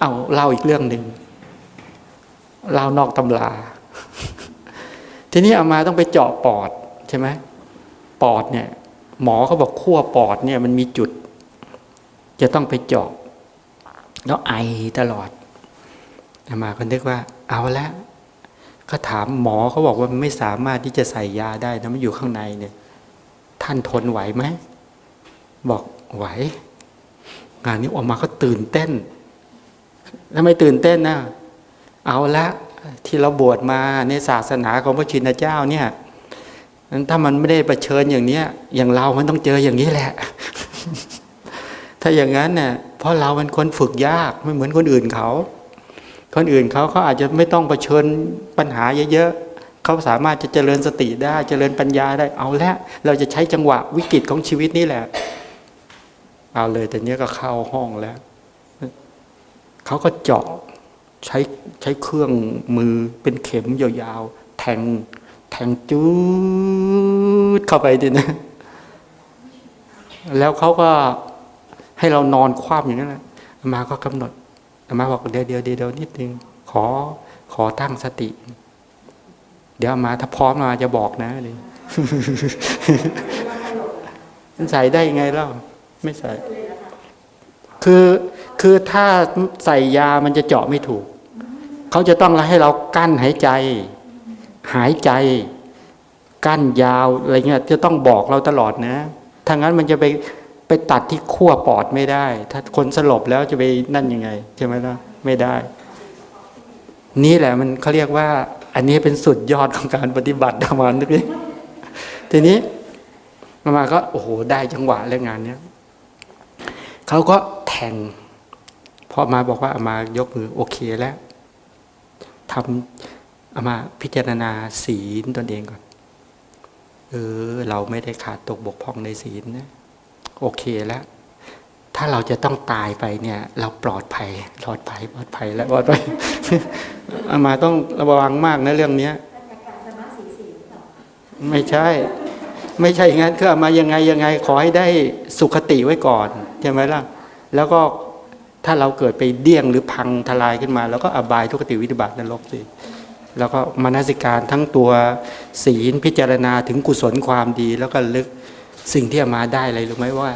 เอาเล่าอีกเรื่องหนึ่งเล่านอกตำรา ทีนี้เอามาต้องไปเจาะปอดใช่ไหมปอดเนี่ย หมอเขาบอกขั้วปอดเนี่ยมันมีจุด จะต้องไปเจาะ แล้วไอตลอดอามาก็นึกว่า เอาละก็ถามหมอเขาบอกว่าไม่สามารถที่จะใส่ยาได้นะมันอยู่ข้างในเนี่ย ท่านทนไหวไหมบอกไหว งานนี้ออกมาก็ตื่นเต้น ทำไมตื่นเต้นนะเอาละที่เราบวชมาในศาสนาของพระชินเจ้าเนี่ยนั้นถ้ามันไม่ได้ประเชิญอย่างเนี้ย อย่างเรา มันต้องเจออย่างนี้แหละ ถ้าอย่างนั้นเนี่ยเพราะเราเป็นคนฝึกยากไม่เหมือนคนอื่นเขา คนอื่นเขาเขาอาจจะไม่ต้องประเชิญปัญหาเยอะๆเขาสามารถจะเจริญสติได้ เจริญปัญญาได้เอาละเราจะใช้จังหวะวิกฤตของชีวิตนี่แหละ เอาเลยแต่เนี้ยก็เข้าห้องแล้ว เขาก็เจาะใช้ใช้เครื่องมือเป็นเข็มยาวๆแทง แทงจูดเข้าไปดินะ แล้วเขาก็ให้เรานอนคว่ำอย่างนั้นแหละอมาก็กำหนดมาบอกเดี๋ยวเดี๋ยวเดี๋ยวนิดนึงขอขอตั้งสติ เดี๋ยวมาถ้าพร้อมมาจะบอกนะเลยมันใส่ได้ยังไงเล่าไม่ใส่ คือ คือถ้าใส่ยามันจะเจาะไม่ถูก เขาจะต้องให้เรากั้นหายใจ หายใจ กั้นยาวอะไรเงี้ยจะต้องบอกเราตลอดนะถ้างั้นมันจะไปไปตัดที่ขั้วปอดไม่ได้ ถ้าคนสลบแล้วจะไปนั่นยังไงใช่ไหมล่ะไม่ได้ นี่แหละมันเขาเรียกว่า อันนี้เป็นสุดยอดของการปฏิบัติประมาณนี้ทีนี้มาก็โอ้โหได้จังหวะเรื่องงานเนี้ยเขาก็แทง อมาบอกว่าเอามายกมือโอเคแล้วทำเอามาพิจารณาศีลตนเองก่อน เออ เราไม่ได้ขาดตกบกพร่องในศีลนะ โอเคแล้ว ถ้าเราจะต้องตายไปเนี่ย เราปลอดภัยปลอดภัยปลอดภัยแล้วปลอดภัยเอามาต้องระวังมากนะเรื่องเนี้ยไม่ใช่ ไม่ใช่อย่างนั้นคือเอามายังไงยังไง ขอให้ได้สุขติไว้ก่อนใช่ไหมล่ะ แล้วก็ ถ้าเราเกิดไปเดี้ยงหรือพังทลายขึ้นมา แล้วก็อบายทุกขติวิบัตินรกสิแล้วก็มนสิการทั้งตัวศีลพิจารณาถึงกุศลความดีแล้วก็ลึกสิ่งที่อามาได้อะไรรู้ไหมว่า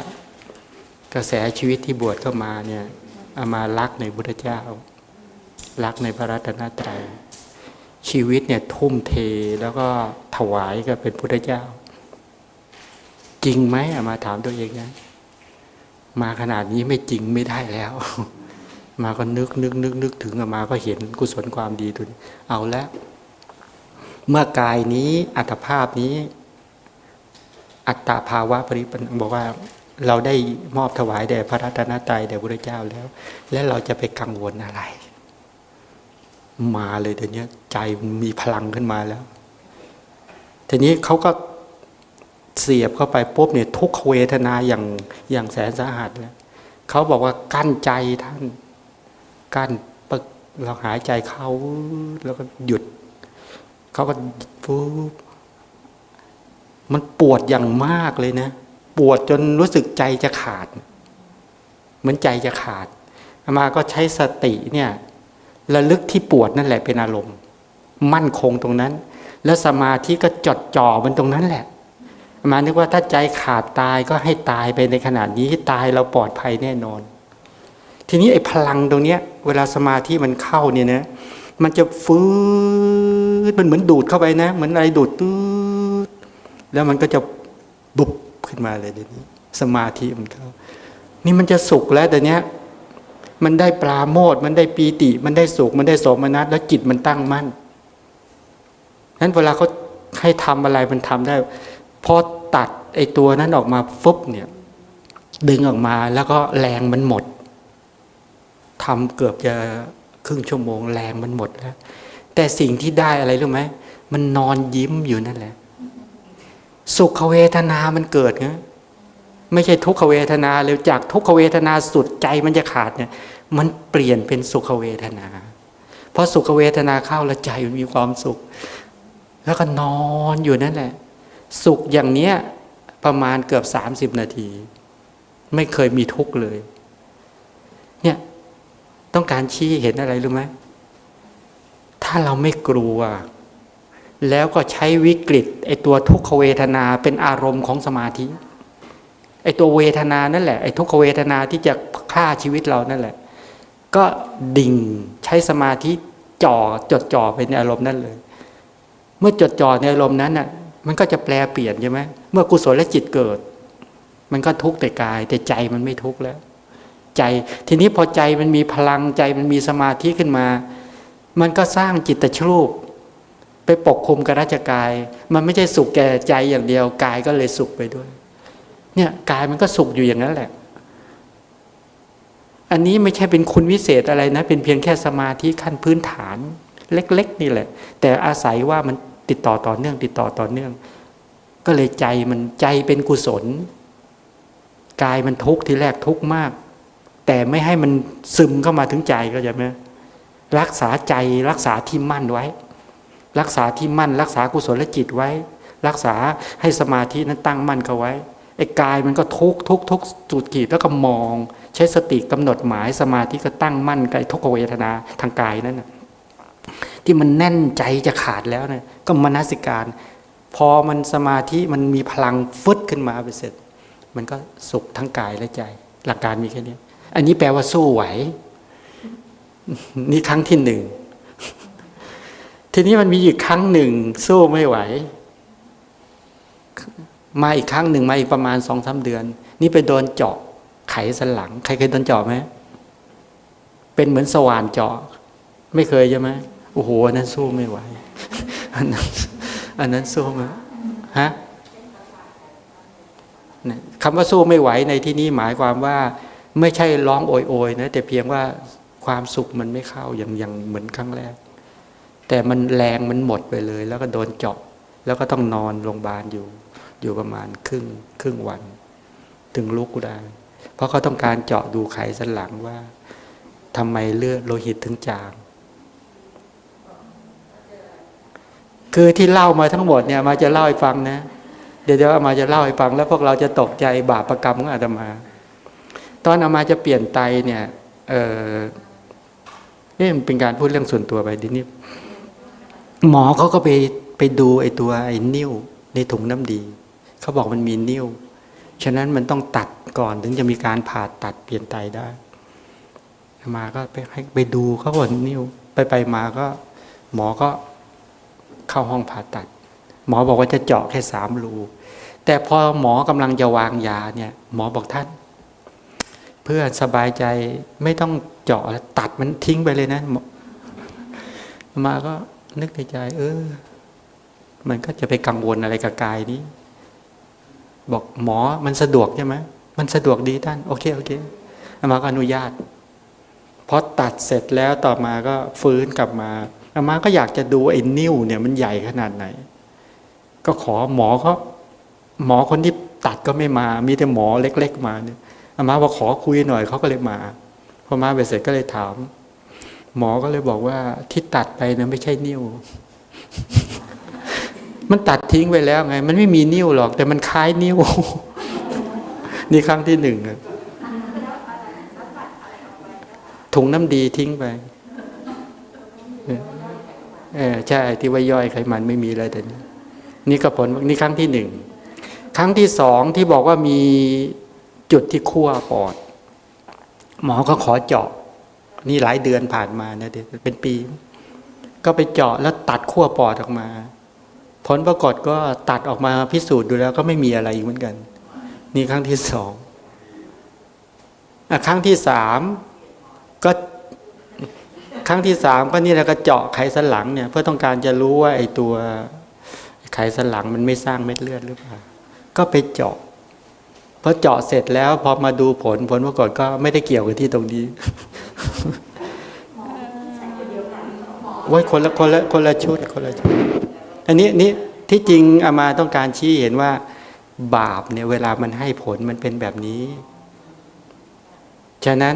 กระแสชีวิตที่บวชเข้ามาเนี่ยอามารักในพุทธเจ้า รักในพระรัตนตรัยชีวิตเนี่ยทุ่มเทแล้วก็ถวายกับเป็นพุทธเจ้า จริงไหมอามาถามตัวเองนะ มาขนาดนี้ไม่จริงไม่ได้แล้ว มาก็นึกนึกนึกนึกถึงมาก็เห็นกุศลความดีตัวนี้เอาแล้ว เมื่อกายนี้อัตภาพนี้ อัตตาภาวะปริปันบอกว่าเราได้มอบถวายแด่พระรัตนตรัยแด่พระเจ้าแล้ว และเราจะไปกังวลอะไร มาเลยทีนี้ใจมีพลังขึ้นมาแล้ว ทีนี้เขาก็ เสียบเข้าไปปุ๊บเนี่ยทุกเวทนาอย่างอย่างแสนสาหัสเลยเขาบอกว่ากั้นใจท่าน กั้นปึกเราหายใจเขาแล้วก็หยุด เขาก็ปุ๊บมันปวดอย่างมากเลยนะ ปวดจนรู้สึกใจจะขาด เหมือนใจจะขาดมาก็ใช้สติเนี่ยระลึกที่ปวดนั่นแหละเป็นอารมณ์ มั่นคงตรงนั้น แล้วสมาธิก็จดจ่อมันตรงนั้นแหละ มานึกว่าถ้าใจขาดตายก็ให้ตายไปในขนาดนี้ตายเราปลอดภัยแน่นอน ทีนี้ไอ้พลังตรงเนี้ย เวลาสมาธิมันเข้าเนี่ยนะ มันจะฟื้นมันเหมือนดูดเข้าไปนะ เหมือนอะไรดูดตืดแล้วมันก็จะบุบขึ้นมาเลยเดี๋ยวนี้ สมาธิมันเข้านี่มันจะสุขแล้วแต่เนี้ย มันได้ปราโมทมันได้ปีติ มันได้สุข มันได้สมนัตแล้วจิตมันตั้งมั่นนั้นเวลาเขาให้ทำอะไรมันทำได้พอ ตัดไอตัวนั้นออกมาฟุบเนี่ยดึงออกมาแล้วก็แรงมันหมดทำเกือบจะครึ่งชั่วโมงแรงมันหมดแล้ว แต่สิ่งที่ได้อะไรรู้ไหมมันนอนยิ้มอยู่นั่นแหละ สุขเวทนามันเกิดไงไม่ใช่ทุกขเวทนาเลยจากทุกขเวทนาสุดใจมันจะขาดเนี่ย มันเปลี่ยนเป็นสุขเวทนา เพราะสุขเวทนาเข้าแล้วใจมันมีความสุข แล้วก็นอนอยู่นั่นแหละ สุขอย่างเนี้ยประมาณเกือบสามสิบนาที ไม่เคยมีทุกข์เลย เนี่ยต้องการชี้เห็นอะไรรู้ไหมถ้าเราไม่กลัว แล้วก็ใช้วิกฤตไอตัวทุกขเวทนาเป็นอารมณ์ของสมาธิไอตัวเวทนานั่นแหละไอทุกขเวทนาที่จะฆ่าชีวิตเรานั่นแหละ ก็ดิ่งใช้สมาธิจ่อจดจ่อไปในอารมณ์นั้นเลย เมื่อจดจ่อในอารมณ์นั้นน่ะ มันก็จะแปลเปลี่ยนใช่ไหมเมื่อกุศลและจิตเกิด มันก็ทุกข์แต่กาย แต่ใจมันไม่ทุกข์แล้ว ใจ ทีนี้พอใจมันมีพลังใจมันมีสมาธิขึ้นมา มันก็สร้างจิตตชรูป ไปปกคลุมกับราชกาย มันไม่ใช่สุขแก่ใจอย่างเดียวกายก็เลยสุขไปด้วย เนี่ยกายมันก็สุขอยู่อย่างนั้นแหละ อันนี้ไม่ใช่เป็นคุณวิเศษอะไรนะ เป็นเพียงแค่สมาธิขั้นพื้นฐาน เล็ก ๆ นี่แหละ แต่อาศัยว่ามัน ติดต่อต่อเนื่อง ติดต่อต่อเนื่อง ก็เลยใจมันใจเป็นกุศลกายมันทุกข์ทีแรกทุกข์มาก แต่ไม่ให้มันซึมเข้ามาถึงใจก็จะไหมรักษาใจรักษาที่มั่นไว้ รักษาที่มั่น รักษากุศลจิตไว้ รักษาให้สมาธินั้นตั้งมั่นเข้าไว้ไอ้กายมันก็ทุกข์ทุกข์ทุกข์จุดกีดแล้วก็มอง ใช้สติกำหนดหมายสมาธิก็ตั้งมั่นกับทุกขเวทนาทางกายนั่นนะ ที่มันแน่นใจจะขาดแล้วนะก็มนสิการ พอมันสมาธิมันมีพลังฟึดขึ้นมาไปเสร็จ มันก็สุขทั้งกายและใจ หลักการมีแค่นี้อันนี้แปลว่าสู้ไหว นี่ครั้งที่หนึ่งทีนี้มันมีอีกครั้งหนึ่งสู้ไม่ไหว มาอีกครั้งหนึ่งมาอีกประมาณสองสาเดือน นี่ไปโดนเจาะไขสันหลัง ใครเคยโดนเจาะไหมเป็นเหมือนสว่านเจาะ ไม่เคยใช่ไหม โอ้โหอันนั้นสู้ไม่ไหวอันนั้นอันนั้นสู้ไหมฮะคำว่าสู้ไม่ไหวในที่นี้หมายความว่า ไม่ใช่ร้องโอยโอยนะแต่เพียงว่าความสุขมันไม่เข้าอย่างอย่างเหมือนครั้งแรก แต่มันแรงมันหมดไปเลย แล้วก็โดนเจาะ แล้วก็ต้องนอนโรงพยาบาลอยู่ อยู่ประมาณครึ่งครึ่งวัน ถึงลุกได้เพราะเขาต้องการเจาะดูไขสันหลังว่าทำไมเลือดโลหิตถึงจาง คือที่เล่ามาทั้งหมดเนี่ยมาจะเล่าให้ฟังนะเดี๋ยวเดี๋ยวอามาจะเล่าให้ฟัง แล้วพวกเราจะตกใจบาปประกรรมของอาตมา ตอนอามาจะเปลี่ยนไตเนี่ยเออนี่มันเป็นการพูดเรื่องส่วนตัวไปดินี่หมอเขาก็ไปไปดูไอ้ตัวไอ้นิ้วในถุงน้ำดีเขาบอกมันมีนิ้วฉะนั้นมันต้องตัดก่อนถึงจะมีการผ่าตัดเปลี่ยนไตได้มาก็ไปให้ไปดูเขาบอกนิ้วไปไปมาก็ หมอก็ เข้าห้องผ่าตัด หมอบอกว่าจะเจาะแค่สามรูแต่พอหมอกำลังจะวางยาเนี่ย หมอบอกท่าน เพื่อสบายใจไม่ต้องเจาะตัดมันทิ้งไปเลยนะมอมาก็นึกในใจ เออ มันก็จะไปกังวลอะไรกับกายนี้ บอกหมอมันสะดวกใช่ไหมมันสะดวกดีท่าน โอเคโอเคอมาก็อนุญาตพอตัดเสร็จแล้วต่อมาก็ฟื้นกลับมา อามาก็อยากจะดูไอ้นิ้วเนี่ยมันใหญ่ขนาดไหน ก็ขอหมอเขาหมอคนที่ตัดก็ไม่มา มีแต่หมอเล็ก ๆ มาเนี่ยอามาว่าขอคุยหน่อยเขาก็เลยมาพอมาไปเสร็จก็เลยถาม หมอก็เลยบอกว่าที่ตัดไปนะไม่ใช่นิ้ว มันตัดทิ้งไปแล้วไง มันไม่มีนิ้วหรอก แต่มันคล้ายนิ้ว นี่ครั้งที่หนึ่งถุงน้ำดีทิ้งไป เออใช่ที่ว่าย่อยไขมันไม่มีอะไรแต่นี้นี่ก็ผลนี่ครั้งที่หนึ่งครั้งที่สองที่บอกว่ามีจุดที่ขั้วปอด หมอก็ขอเจาะ นี่หลายเดือนผ่านมาเนี่ยเป็นปี ก็ไปเจาะแล้วตัดขั้วปอดออกมา ผลปรากฏก็ตัดออกมาพิสูจน์ดูแล้วก็ไม่มีอะไรเหมือนกัน นี่ครั้งที่สองอครั้งที่สามก็ ครั้งที่สามก็นี่แหละก็เจาะไขสันหลังเนี่ยเพื่อต้องการจะรู้ว่าไอ้ตัวไขสันหลังมันไม่สร้างเม็ดเลือดหรือเปล่าก็ไปเจาะพอเจาะเสร็จแล้วพอมาดูผลผลปรากฏก็ไม่ได้เกี่ยวกับที่ตรงนี้ไว้คนละคนละคนละชุดคนละชุด อันนี้นี่ที่จริงอามาต้องการชี้เห็นว่า บาปเนี่ยเวลามันให้ผลมันเป็นแบบนี้ ฉะนั้น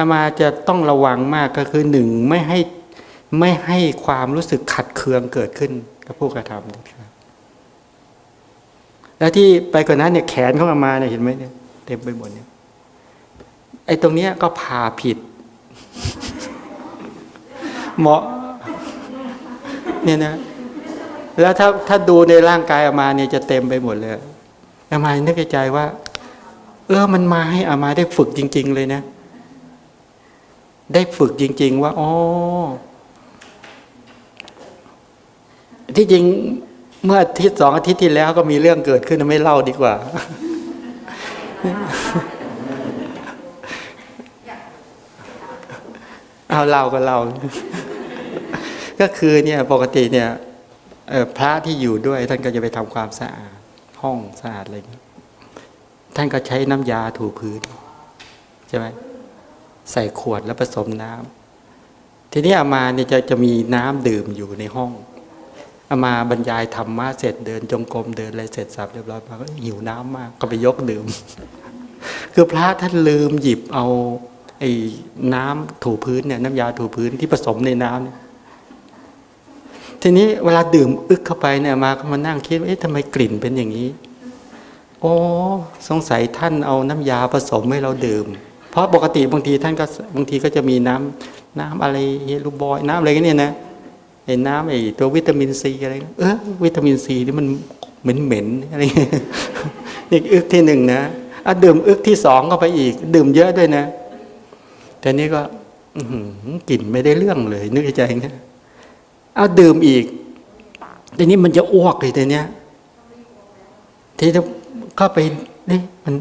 อามาจะต้องระวังมากก็คือหนึ่งไม่ให้ไม่ให้ความรู้สึกขัดเคืองเกิดขึ้นกับผู้กระทำนะครับแล้วที่ไปกว่านั้นเนี่ยแขนของอามาเนี่ยเห็นไหมเนี่ยเต็มไปหมดเนี่ยไอ้ตรงเนี้ยก็ผ่าผิด เหมาะ เนี่ยนะแล้วถ้าถ้าดูในร่างกายอามาเนี่ยจะเต็มไปหมดเลยอามานึกในใจว่า เออมันมาให้อามาได้ฝึกจริง ๆ เลยนะ ได้ฝึกจริง ๆ ว่าอ๋อที่จริงเมื่ออาทิตย์สองอาทิตย์ที่แล้วก็มีเรื่องเกิดขึ้นไม่เล่าดีกว่าเอาเล่าก็เล่าก็คือเนี่ยปกติเนี่ยพระที่อยู่ด้วย ท่านก็จะไปทำความสะอาดห้องสะอาดอะไรท่านก็ใช้น้ำยาถูพื้นใช่ไหม ใส่ขวดแล้วผสมน้ำทีนี้อามาเนี่ยจะจะมีน้ำดื่มอยู่ในห้องอามาบรรยายธรรมะเสร็จเดินจงกรมเดินอะไรเสร็จสับเรียบร้อยมาก็หิวน้ำมากก็ไปยกดื่ม คือพระท่านลืมหยิบเอาไอ้น้ำถูพื้นเนี่ยน้ำยาถูพื้นที่ผสมในน้ำเนี่ยทีนี้เวลาดื่มอึกเข้าไปเนี่ยมาก็มานั่งคิดว่าเอ๊ะทำไมกลิ่นเป็นอย่างนี้ โอ้สงสัยท่านเอาน้ำยาผสมให้เราดื่ม เพราะปกติบางทีท่านก็บางทีก็จะมีน้ำน้ำอะไรเฮลูบอยน้ำอะไรกันเนี่ยนะไอ้น้ำไอ้ตัววิตามินซีอะไรเออวิตามินซีนี่มันเหม็นเหม็นอะไรนี่อึกที่หนึ่งนะอะดื่มอึกที่สองก็ไปอีก ดื่มเยอะด้วยนะแต่นี้ก็อกลิ่นไม่ได้เรื่องเลย นึกในใจนะเอาดื่มอีกทีนี้มันจะอ้วกเลยทีเนี้ย ทีนี้ก็ไปนี่มัน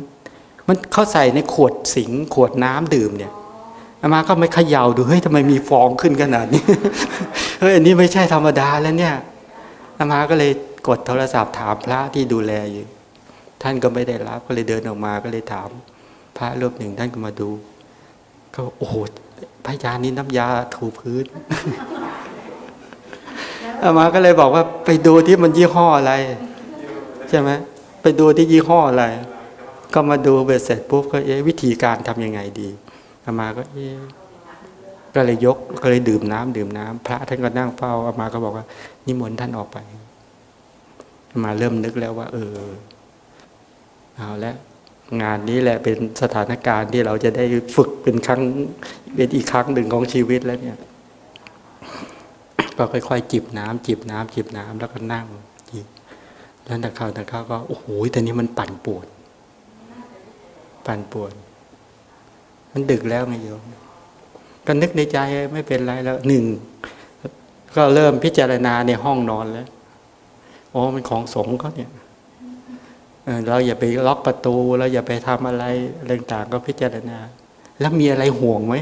มันเขาใส่ในขวดสิงขวดน้ำดื่มเนี่ยอามาก็ไม่เขย่าดูเฮ้ยทำไมมีฟองขึ้นขนาดนี้เฮ้ยอันนี้ไม่ใช่ธรรมดาแล้วเนี่ยอามาก็เลยกดโทรศัพท์ถามพระที่ดูแลอยู่ ท่านก็ไม่ได้รับก็เลยเดินออกมาก็เลยถาม พระรูปหนึ่งท่านก็มาดูก็โอ้โหพยานี้น้ำยาถูพื้นอามาก็เลยบอกว่าไปดูที่มันยี่ห้ออะไร ใช่ไหมไปดูที่ยี่ห้ออะไร ก็มาดูเบ็ดเสร็จปุ๊บก็เอ๊ะวิธีการทำยังไงดีอามาก็เอ๊ะก็เลยยกก็เลยดื่มน้ำดื่มน้ำพระท่านก็นั่งเฝ้าอามาก็บอกว่า นิมนต์ท่านออกไปอามาเริ่มนึกแล้วว่า เออเอาละงานนี้แหละเป็นสถานการณ์ที่เราจะได้ฝึกเป็นครั้งเป็นอีกครั้งหนึ่งของชีวิตแล้วเนี่ย ก็ค่อยๆจิบน้ำจิบน้ำจิบน้ำแล้วก็นั่งจิบแล้วนักข่าวนักข่าวก็โอ้โหแต่นี้มันปั่นปวด ปั่นปวดมันดึกแล้วไงโยมก็นึกในใจไม่เป็นไรแล้วหนึ่งก็เริ่มพิจารณาในห้องนอนแล้วอ๋อมันของสงฆ์เขาเนี่ยเราอย่าไปล็อกประตูเราอย่าไปทำอะไรอะไรต่างๆก็พิจารณา แล้วมีอะไรห่วงไหม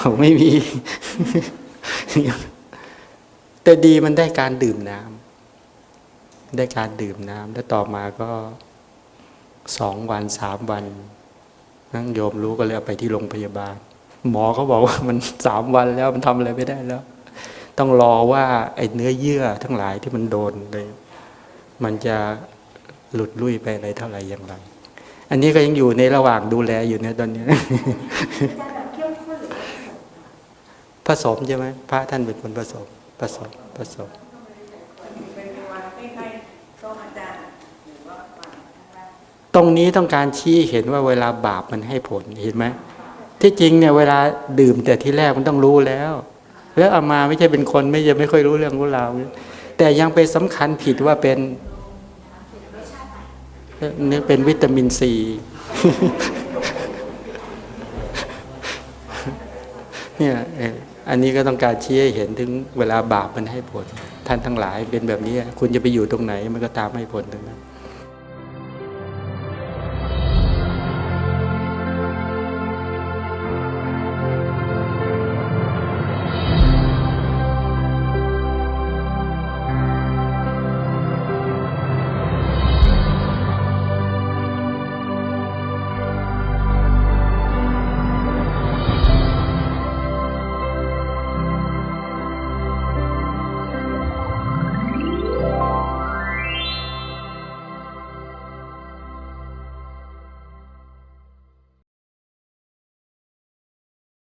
ผมไม่มี แต่ดีมันได้การดื่มน้ำได้การดื่มน้ำแล้วต่อมาก็ สองวันสามวันนั่งโยมรู้ก็เลยเอาไปที่โรงพยาบาล หมอเขาบอกว่ามันสามวันแล้วมันทำอะไรไม่ได้แล้ว ต้องรอว่าไอ้เนื้อเยื่อทั้งหลายที่มันโดนเลยมันจะหลุดลุ่ยไปอะไรเท่าไหร่อย่างไร อันนี้ก็ยังอยู่ในระหว่างดูแลอยู่เนี่ยตอนนี้ผสมใช่ไหมพระท่านเป็นคนผสมผสมผสม ต รงนี้ต้องการชี้เห็นว่าเวลาบาปมันให้ผลเห็นไหมที่จริงเนี่ยเวลาดื่มแต่ที่แรกมันต้องรู้แล้ว แล้วเอามาไม่ใช่เป็นคนไม่จะไม่ค่อยรู้เรื่องรู้ราวแต่ยังไปสำคัญผิดว่าเป็นนี่เป็นวิตามินซีเนี่ยเอออันนี้ก็ต้องการชี้ให้เห็นถึงเวลาบาปมันให้ผล ท่านทั้งหลายเป็นแบบนี้ คุณจะไปอยู่ตรงไหนมันก็ตามให้ผลตรงนั้น